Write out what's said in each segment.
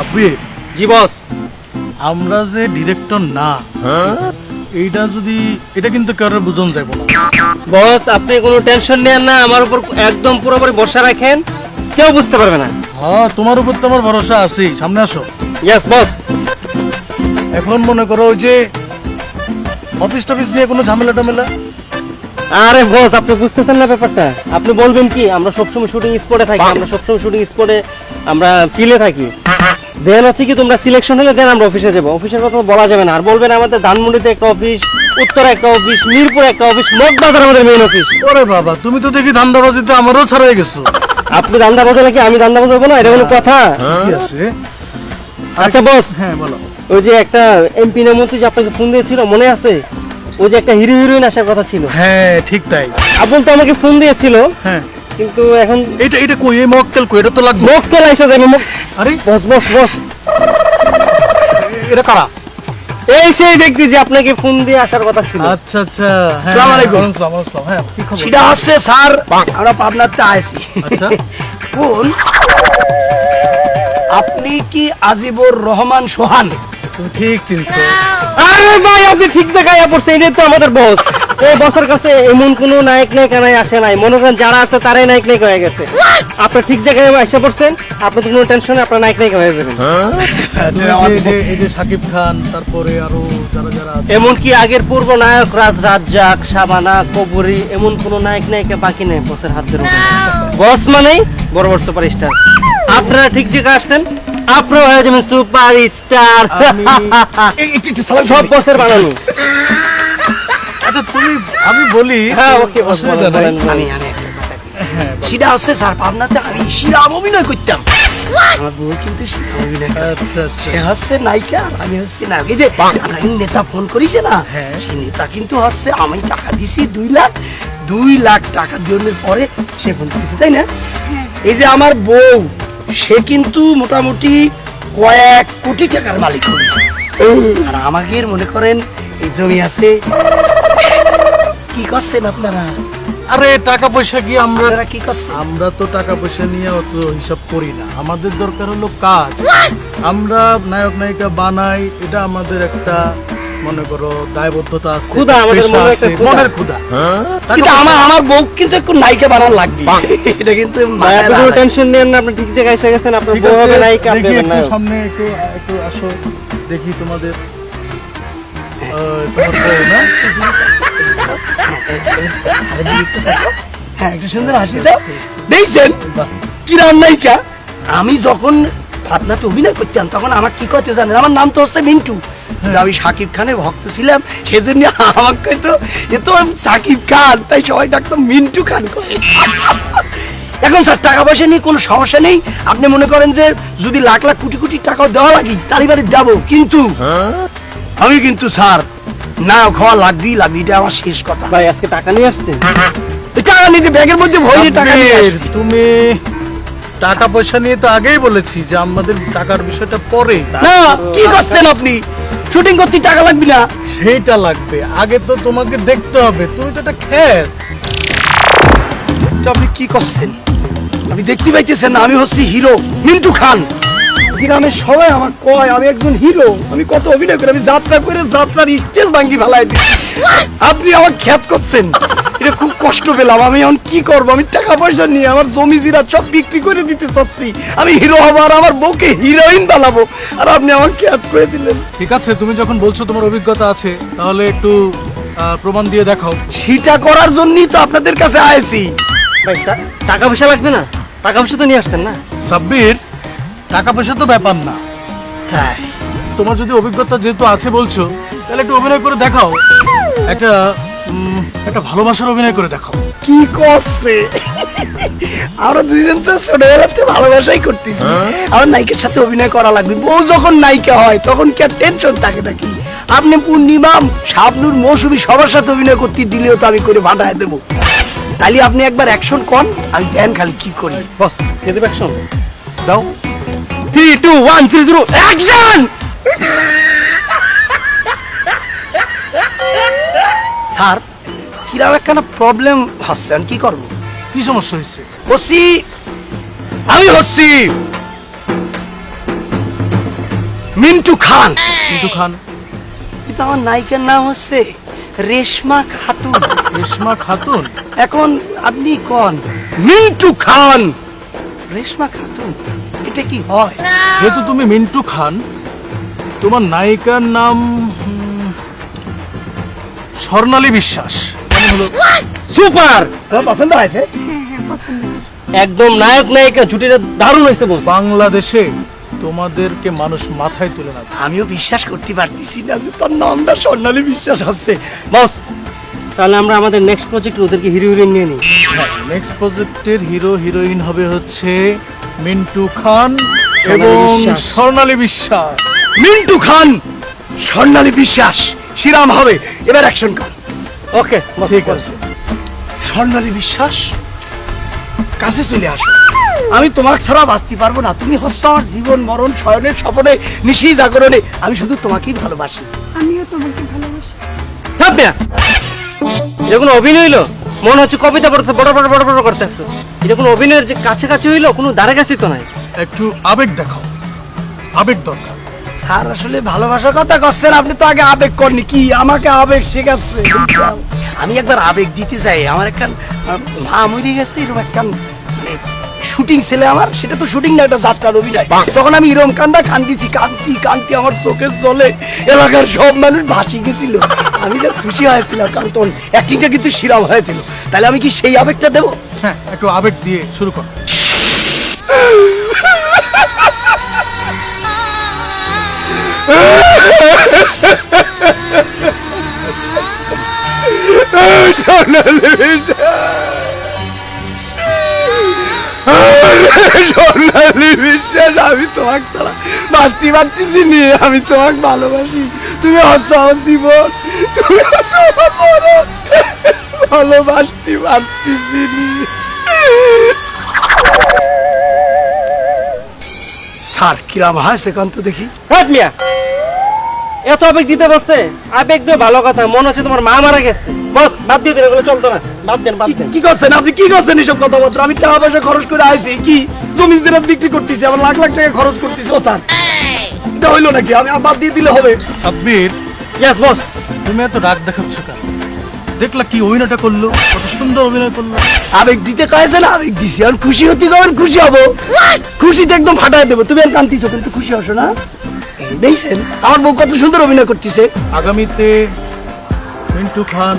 সাব্বির জি বস। আমরা যে ডিরেক্টর না এইটা যদি এটা কিন্তু কারোর বুঝন যাব না। বস আপনি কোনো টেনশন নেন না আমার উপর একদম পুরোপুরি ভরসা রাখেন কেউ বুঝতে পারবে না। হ্যাঁ তোমার উপর তো আমার ভরসা আছেই সামনে আসো। Yes boss. এখন মনে করো যে অফিস টফিস নিয়ে কোনো ঝামেলা টামেলা? আরে বস আপনি বুঝতেছেন না ব্যাপারটা। আপনি বলবেন কি আমরা সবসময় শুটিং স্পটে থাকি আমরা সবসময় শুটিং স্পটে আমরা ফিলে থাকি। দেন হচ্ছে কি তোমরা সিলেকশন হলে দেন আমরা অফিসে যাব। অফিসের কথা বলা যাবে না। আর বলবেন আমাদের ধানমন্ডিতে একটা অফিস উত্তরে একটা অফিস মিরপুরে একটা অফিস মগবাজার আমাদের মেইন অফিস ওরে বাবা তুমি তো দেখি ধান্দাবাজিতে আমারও ছাড়াই গেছো। আপনি দান্দা বাজালে কি আমি দান্দা বাজাবো না? এটা কোনো কথা? কি আছে? আচ্ছা বস। হ্যাঁ বলো। ওই যে একটা এমপি না মন্ত্রী যে আপনাকে ফোন দিয়েছিল মনে আছে? ওই যে একটা হিরো হিরোইন আসার কথা ছিল। হ্যাঁ ঠিক তাই। আবুল তো আমাকে ফোন দিয়েছিল। হ্যাঁ। কিন্তু এখন এটা এটা কই? এই মক্কেল কই? এটা তো লাগবে। মক্কেল আইসা যাবে মক- আরে বস বস বস। এটা কারা? এই সেই ব্যক্তি যে আপনাকে ফোন দিয়ে আসার কথা ছিল। আচ্ছা আচ্ছা হ্যাঁ, আসসালামু আলাইকুম। আসসালাম, আসসালাম। হ্যাঁ কি খবর? সেটা হচ্ছে স্যার আমরা পাবনাতে আইছি। আচ্ছা। কোন? আপনি কি আজিবুর রহমান সোহান? ঠিক চিনছো। আরে ভাই আপনি ঠিক জায়গায় পড়ছে এটাই তো আমাদের বস। এই বসের কাছে এমন কোনো নায়ক নায়িকা নাই আসে নাই। মনে করেন যারা আছে তারাই নায়ক নায়িকা হয়ে গেছে। আপনি ঠিক জায়গায় এসে পড়ছেন আপনি কোনো টেনশন আপনার নায়ক নায়িকা হয়ে যাবেন। এই যে সাকিব খান তারপরে আরও যারা যারা এমনকি আগের পূর্ব নায়ক রাজ রাজ্জাক শাবানা কবরী এমন কোন নায়ক নায়িকা বাকি নেই বসের হাত ধরে। বস মানেই বড় বড় সুপার স্টার আপনারা ঠিক জায়গায় আসছেন আপনারা হয়ে যাবেন সুপার স্টার সব বসের বানানো। আচ্ছা তুমি আমি বলি হ্যাঁ ওকে অসুবিধা নাই। আমি আমি একটা কথা কই। সেটা হচ্ছে স্যার পাবনাতে আমি শিরাম অভিনয় করতাম। আমার বউ কিন্তু শিরাম অভিনয় আচ্ছা আচ্ছা। সে হচ্ছে নায়িকা আর আমি হচ্ছে নায়ক। এই যে আপনাকে নেতা ফোন করেছে না হ্যাঁ। সেই নেতা কিন্তু হচ্ছে আমি টাকা দিছি দুই লাখ দুই লাখ টাকা দেওয়ার পরে সে ফোন করেছে তাই না? এই যে আমার বউ সে কিন্তু মোটামুটি কয়েক কোটি টাকার মালিক। আর আমাকে মনে করেন এই জমি আছে কি করছেন আপনারা? আরে টাকা পয়সা কি আমরা কি করছেন? আমরা তো টাকা পয়সা নিয়ে অত হিসাব করি না। আমাদের দরকার হলো কাজ। আমরা নায়ক নায়িকা বানাই এটা আমাদের একটা মনে করো দায়বদ্ধতা আছে ক্ষুধা, আমাদের মনে একটা মনের ক্ষুধা। কিন্তু আমার আমার বউ কিন্তু একটু নায়িকা বানার লাগবে। এটা কিন্তু কোনো টেনশন নেন না আপনি ঠিক জায়গায় এসে গেছেন আপনার বউ আছে হবে নায়িকা আপনি একটু সামনে একটু একটু আসো দেখি তোমাদের আহ, তোমার বউ না? হ্যাঁ আমি যখন অভিনয় করতাম, তখন আমার কি কথা জানেন? আমার নাম তো হচ্ছে মিন্টু। আমি সাকিব খানের ভক্ত ছিলাম, সেজন্য আমাকে তো, এ তো সাকিব খান, তাই সবাই ডাকতো মিন্টু খান এখন স্যার, টাকা পয়সা নিয়ে কোনো সমস্যা নেই? আপনি মনে করেন যে যদি লাখ লাখ কোটি কোটি টাকা দেওয়া লাগি তার এবারে দেবো, কিন্তু, আমি কিন্তু স্যার নায়ক হওয়া লাগবেই লাগবে এটা আমার শেষ কথা। ভাই আজকে টাকা নিয়ে আসছেন? এই টাকা নিজে ব্যাগের মধ্যে ভরে টাকা নিয়ে আসছি। তুমি টাকা পয়সা নিয়ে তো আগেই বলেছি যে আমাদের টাকার বিষয়টা পরে। না কি করছেন আপনি? শুটিং করতে টাকা লাগবে না? সেইটা লাগবে। আগে তো তোমাকে দেখতে হবে তুমি তো একটা খেত। তো আপনি কি করছেন? আপনি দেখতে পাইতেছেন না আমি হচ্ছি হিরো মিন্টু খান। গ্রামের সবাই আমার কয় আমি একজন হিরো আমি কত অভিনয় করি আমি যাত্রা করে যাত্রার স্টেজ ভাঙ্গি ফেলাই দিই। আপনি আমার খ্যাত করছেন। এটা খুব কষ্ট পেলাম। আমি এখন কি করব? আমি টাকা পয়সা নিয়ে আমার জমি জিরা সব বিক্রি করে দিতে চাচ্ছি। আমি হিরো হব আর আমার বউকে হিরোইন বানাবো। আর আপনি আমার খ্যাত করে দিলেন। ঠিক আছে তুমি যখন বলছো তোমার অভিজ্ঞতা আছে তাহলে একটু আহ, প্রমাণ দিয়ে দেখাও। সেটা করার জন্যই তো আপনাদের কাছে আয়েছি ভাই টাকা পয়সা লাগবে না? টাকা পয়সা তো নিয়ে আসছেন না? সাব্বির টাকা পয়সা তো ব্যাপার না। তাই? তোমার যদি অভিজ্ঞতা যেহেতু আছে বলছো তাহলে একটু অভিনয় করে দেখাও। একটা উম, একটা ভালোবাসার অভিনয় করে দেখাও। কি করছে? আমরা দুইজন তো ছোটবেলাতে ভালোবাসাই করতেছি। আমার নায়িকার সাথে অভিনয় করা লাগবে। বউ যখন নায়িকা হয় তখন কি আর টেনশন থাকে নাকি? আপনি পূর্ণিমাম শাবনুর মৌসুমি সবার সাথে অভিনয় করতে দিলেও তো আমি করে ভাটায় দেবো। তাহলে আপনি একবার অ্যাকশন কন আমি দেন খালি কি করি। বস খেতে অ্যাকশন দাও। Three two one three zero action sir কিরাম একখানা প্রবলেম হচ্ছে আমি কি করব কি সমস্যা হয়েছে হচ্ছি আমি হচ্ছি মিন্টু খান মিন্টু খান কিন্তু আমার নায়িকার নাম হচ্ছে রেশমা খাতুন রেশমা খাতুন এখন আপনি কন মিন্টু খান রেশমা খাতুন এটা কি হয়? যেহেতু তুমি মিন্টু খান তোমার নায়িকার নাম স্বর্ণালী বিশ্বাস। মানে হলো সুপার! তোমার পছন্দ হয়েছে? একদম নায়ক নায়িকা জুটিটা দারুণ হয়েছে বস বাংলাদেশে তোমাদেরকে মানুষ মাথায় তুলে না। আমিও বিশ্বাস করতে পারতেছি না যে তোর নামটা স্বর্ণালী বিশ্বাস হচ্ছে। বস তাহলে আমরা আমাদের নেক্সট প্রজেক্ট ওদেরকে হিরো হিরোইন নিয়ে নিই। নেক্সট প্রজেক্টের হিরো হিরোইন হবে হচ্ছে মিন্টু খান এবং বিশ্বাস। স্বর্ণালী বিশ্বাস। মিন্টু খান স্বর্ণালী বিশ্বাস। শ্রীরাম হবে এবার অ্যাকশন কর। ওকে ঠিক আছে। স্বর্ণালী বিশ্বাস কাছে চলে আসো। আমি তোমাকে ছাড়া বাঁচতে পারব না। তুমি হচ্ছ আমার জীবন মরণ শয়নের স্বপনে নিশি জাগরণে। আমি শুধু তোমাকেই ভালোবাসি। আমিও তোমাকে ভালোবাসি। এটা অভিনয় হইল? মনে হচ্ছে কবিতা পড়তে বড় বড় বড় বড় করতে আসতো এটা কোনো অভিনয়ের যে কাছে কাছে হইল কোনো ধারে কাছে তো নাই। একটু আবেগ দেখাও। আবেগ দরকার। স্যার আসলে ভালোবাসার কথা করছেন আপনি তো আগে আবেগ করনি কি আমাকে আবেগ শেখাচ্ছে? আমি একবার আবেগ দিতে চাই। আমার আহ, মা মরে গেছে এরকম একটা মানে শুটিং ছেলে আমার। সেটা তো শুটিং না একটা যাত্রার অভিনয়। তখন আমি ইরম কান্দা কান্দিছি কান্তি কান্তি আমার চোখের জলে। এলাকার সব মানুষ ভাসি গেছিল। আমি যে খুশি হয়েছিলাম কারণ তখন অ্যাক্টিংটা কিন্তু শিরাম হয়েছিল। তাহলে আমি কি সেই আবেগটা দেবো? হ্যাঁ একটু আবেগ দিয়ে শুরু করো। সোনালি বিশ্বাস আমি তোমাকে ছাড়া বাঁচতে পারতেছি নি আমি তোমাকে ভালোবাসি। তুমি আমার জীবন তুমি। ভালোবাসতে পারতেছি স্যার কিরাম হয় সেখান তো দেখি। মিয়া এত আবেগ দিতে বসছে। আবেগ দিয়ে ভালো কথা মনে হচ্ছে তোমার মা মারা গেছে। বস বাদ দিয়ে দেন এগুলো চলতো না। বাদ দেন বাদ দেন। কি- করছেন আপনি? কি করছেন এসব কথাবার্তা? আমি টাকা পয়সা খরচ করে আইছি। কি? জমি জেরা বিক্রি করতেছি আমার লাখ লাখ টাকা খরচ করতেছি। ও স্যার এটা হইল নাকি? আমি বাদ দিয়ে দিলে হবে। সাব্বির ইয়েস বস তুমি এত রাগ দেখাচ্ছ কেন? দেখলা কি অভিনয়টা করল? কত সুন্দর অভিনয় করল। আবেগ দিতে কয়েছে না আবেগ দিছি। আর খুশি হতে কবেন খুশি হব। খুশিতে একদম ফাটায় দেবো। তুমি আর কান্তিছো কিন্তু খুশি হসো না। দেখছেন? আমার বউ কত সুন্দর অভিনয় করতেছে। আগামীতে মিন্টু খান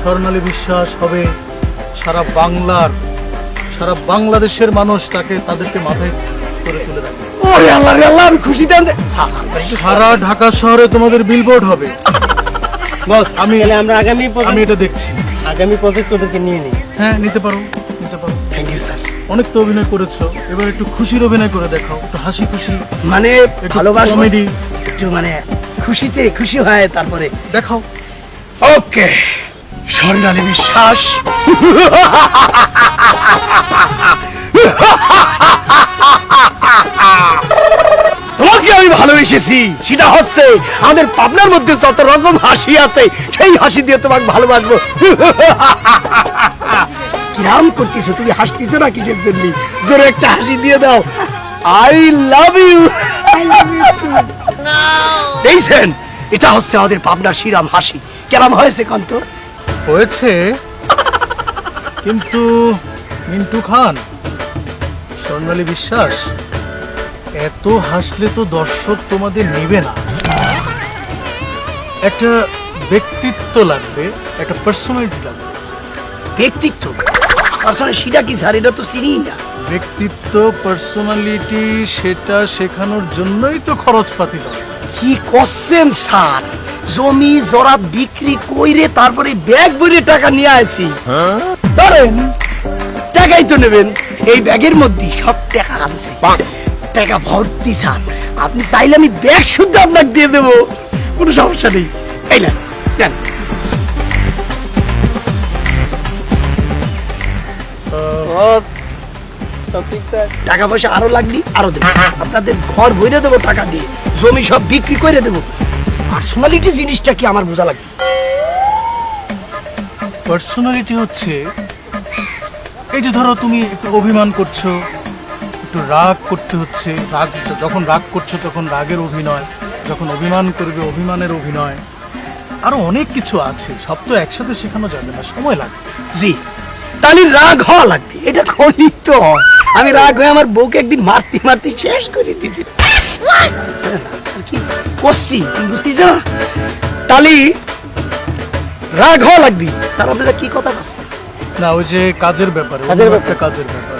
স্বর্ণালী বিশ্বাস হবে। সারা বাংলার সারা বাংলাদেশের মানুষ তাকে তাদেরকে মাথায় করে তুলে রাখবে। আল্লাহ আল্লাহ আমি একটু সারা ঢাকা শহরে তোমাদের বিলবোর্ড হবে। বস আমি- আমরা আগামী আমি এটা দেখছি। আগামী প্রজেক্ট ওদেরকে নিয়ে নিই। হ্যাঁ নিতে পারো নিতে পারো। থ্যাংক ইউ স্যার অনেক তো অভিনয় করেছ এবার একটু খুশির অভিনয় করে দেখাও একটু হাসি খুশি। মানে ভালোবাসা কমেডি একটু মানে খুশিতে খুশি হয় তারপরে। দেখাও। ওকে স্বর্ণালী বিশ্বাস। ভালোবেসেছি সেটা হচ্ছে, আমাদের পাবনার মধ্যে যত রকম হাসি আছে, সেই হাসি দিয়ে তোমাকে ভালোবাসবো। কিরাম করতেছো? তুমি হাসতেছো না কিসের জন্য? জোরে একটা হাসি দিয়ে দাও। আই লাভ ইউ দেখছেন? এটা হচ্ছে আমাদের পাবনার শিরাম হাসি। কেরাম হয়েছে, কান্ত? হয়েছে। কিন্তু মিন্টু খান, স্বর্ণালী বিশ্বাস এত হাসলে তো দর্শক তোমাদের নেবে না। একটা ব্যক্তিত্ব লাগবে একটা পার্সোনালিটি লাগবে। ব্যক্তিত্ব? আসলে সেটা কি স্যার এটা তো চিনি না। ব্যক্তিত্ব পার্সোনালিটি সেটা শেখানোর জন্যই তো খরচপাতি দরকার। কি করছেন স্যার জমি জরাত বিক্রি কইরে তারপরে ব্যাগ ভরে টাকা নিয়ে আসি ধরেন টাকাই তো নেবেন। এই ব্যাগের মধ্যে সব টাকা আছে টাকা ভর্তি স্যার। আপনি চাইলে আমি ব্যাগ শুদ্ধ আপনাকে দিয়ে দেবো। কোনো সমস্যা নেই। এই না টাকা পয়সা আরও লাগলি আরও দেবো। আপনাদের ঘর ভরে দেবো টাকা দিয়ে। জমি সব বিক্রি করে দেবো। পার্সোনালিটি জিনিসটা কি আমার বোঝা লাগবে? পার্সোনালিটি হচ্ছে এই যে ধরো তুমি একটু অভিমান করছ একটু রাগ করতে হচ্ছে রাগ যখন রাগ করছ তখন রাগের অভিনয় যখন অভিমান করবে অভিমানের অভিনয়। আরও অনেক কিছু আছে সব তো একসাথে শেখানো যাবে না সময় লাগবে। জি তাহলে রাগ হওয়া লাগবে এটা খনিত তো আমি রাগ হয়ে আমার বউকে একদিন মারতে মারতে শেষ করে দিয়েছি। করছি বুঝতেছ না? তাহলে রাগ হওয়া লাগবে। স্যার আপনারা কি কথা বলছেন? না ওই যে কাজের ব্যাপারে কাজের একটা কাজের ব্যাপার।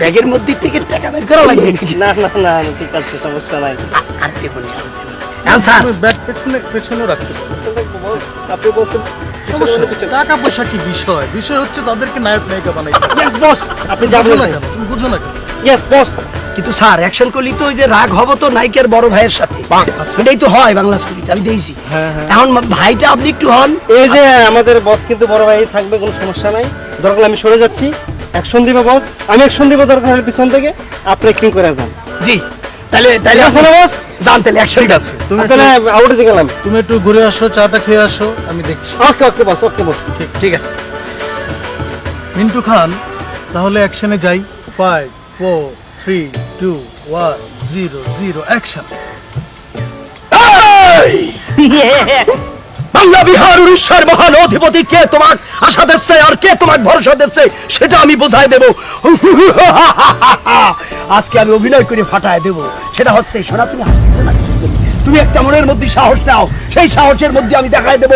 ব্যাগের মধ্যে থেকে টাকা বের করা লাগবে নাকি? না না না ঠিক আছে সমস্যা নাই। আর দেবো না, হ্যাঁ স্যার। ব্যাগ পেছনে পেছনে রাখতে পারো। আপনি বলছেন টাকা পয়সা কি বিষয়? বিষয় হচ্ছে তাদেরকে নায়ক নায়িকা বানাইতে হবে। ইয়েস বস আপনি যাবেন না তুমি বুঝো না ইয়েস বস কিন্তু স্যার অ্যাকশন করলি তো ওই যে রাগ হব তো নায়িকের বড় ভাইয়ের সাথে। এটাই তো হয় বাংলা ছবিতে আমি দেখছি। হ্যাঁ, হ্যাঁ। এখন ভাইটা আপনি একটু হন। এই যে আমাদের বস কিন্তু বড় ভাই থাকবে কোনো সমস্যা নাই। দরকার আমি সরে যাচ্ছি। অ্যাকশন দিবে বস। আমি অ্যাকশন দিব দরকার হলে পিছন থেকে। আপনি অ্যাক্টিং করে যান। জি তাহলে তাহলে না বস? যান তাহলে আছে। তুমি তাহলে আউটে গেলাম। তুমি একটু ঘুরে আসো চাটা খেয়ে আসো আমি দেখছি। ওকে ওকে বস ওকে বস। ঠিক ঠিক আছে। মিন্টু খান তাহলে অ্যাকশনে যাই। Five four three two one zero zero action! Bangla Bihar উড়িষ্যার মহান অধিপতি কে তোমার আশা দিচ্ছে আর কে তোমার ভরসা দিচ্ছে, সেটা আমি বোঝাই দেব। আজকে আমি অভিনয় করে ফাটায় দেব। সেটা হচ্ছে, সোনা, তুমি হাসতেছো না? তুমি একটা মনের মধ্যে সাহস নাও। সেই সাহসের মধ্যে আমি দেখাই দেব।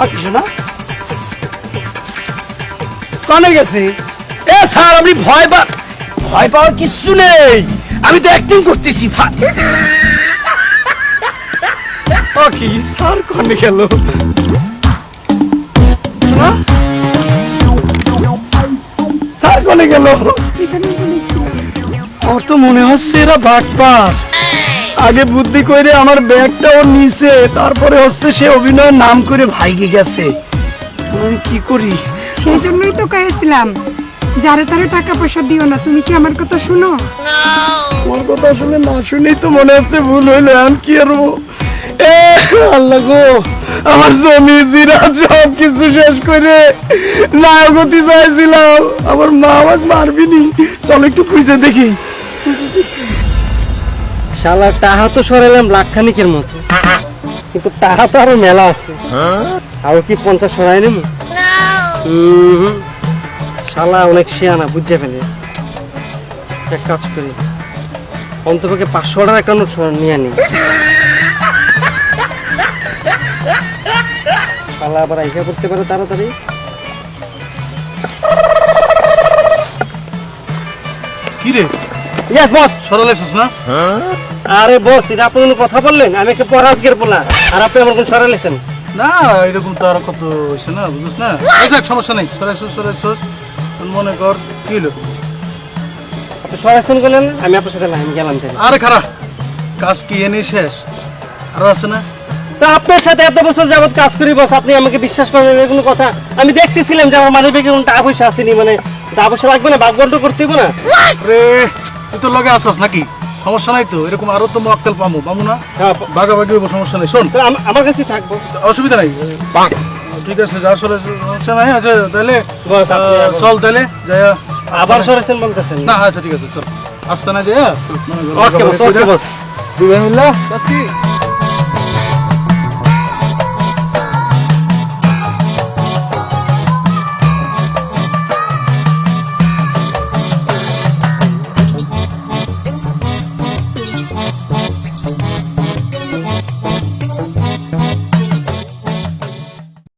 আর কিছু না? কানে গেছে? এ স্যার, আপনি ভয় পা ভয় পাওয়ার কিচ্ছু নেই। আমি তো অ্যাক্টিং করতেছি স্যার কানে গেল। স্যার কানে গেল। আমার তো মনে হচ্ছে এরা বাটপার। আগে বুদ্ধি করে আমার ব্যাগটা ওর নিচে তারপরে হচ্ছে সে অভিনয়ের নাম করে ভাইগে গেছে। আমি কি করি? সেই জন্যই তো কয়েছিলাম। যারে তারে টাকা পয়সা দিও না তুমি কি আমার কথা শুনো? তোমার কথা আসলে না শুনেই তো মনে হচ্ছে ভুল হইল কি এ আল্লাহ গো আমার জমি জিরা সব কিছু শেষ করে নায়কতি চাইছিলাম। আমার মা আমাকে মারবিনি। চলো একটু খুঁজে দেখি। শালা টাহা তো সরাইলাম লাখখানিকের মতো। কিন্তু টাহা তো আরও মেলা আছে। আরও কি পঞ্চাশ সরাই নেব? শালা অনেক শিয়ানা বুঝতে ফেলে। এক কাজ করি অন্তপক্ষে পাঁচশো টাকার একটা নোট নিয়ে নি। শালা আবার আইসা করতে পারে তাড়াতাড়ি। কি রে? ইয়েস বস সরল এসেছিস না? আরে বস এটা আপনি কথা বললেন? আমি একটু একটা পরাজগের বলা আর আপনি আমার কোন সরাইলেছেন না এরকম তো আর কত হয়েছে না বুঝিস না? যাক সমস্যা নেই সরাইছিস সরাইছিস মনে কর কি হলো? আপনি সরাইছেন বললেন আমি আপনার সাথে না আমি গেলাম আরে খারাপ কাজ কি এনে শেষ? আরও আছে না? তো আপনার সাথে এত বছর যাবত কাজ করি বস আপনি আমাকে বিশ্বাস করেন এর কোনো কথা? আমি দেখতেছিলাম যে আমার মানি ব্যাগে কোনো টাকা পয়সা আসেনি মানে টাকা পয়সা লাগবে না বাগবন্ড করতে হবে না। রে তুই তো লগে আসস নাকি? সমস্যা নাই তো এরকম আরও তো মক্কেল পাবো পামু না? বাগাবাগি হইব সমস্যা নাই শোন। আমার কাছে থাকব। অসুবিধা নাই। ঠিক আছে যা সরে সমস্যা নাই আচ্ছা তাহলে বস, চল তাহলে যাই আবার সরেছেন বলতেছেন। না আচ্ছা ঠিক আছে চল। আসতে না যাই ওকে বস ওকে বস। মিল্লা কাজ কি?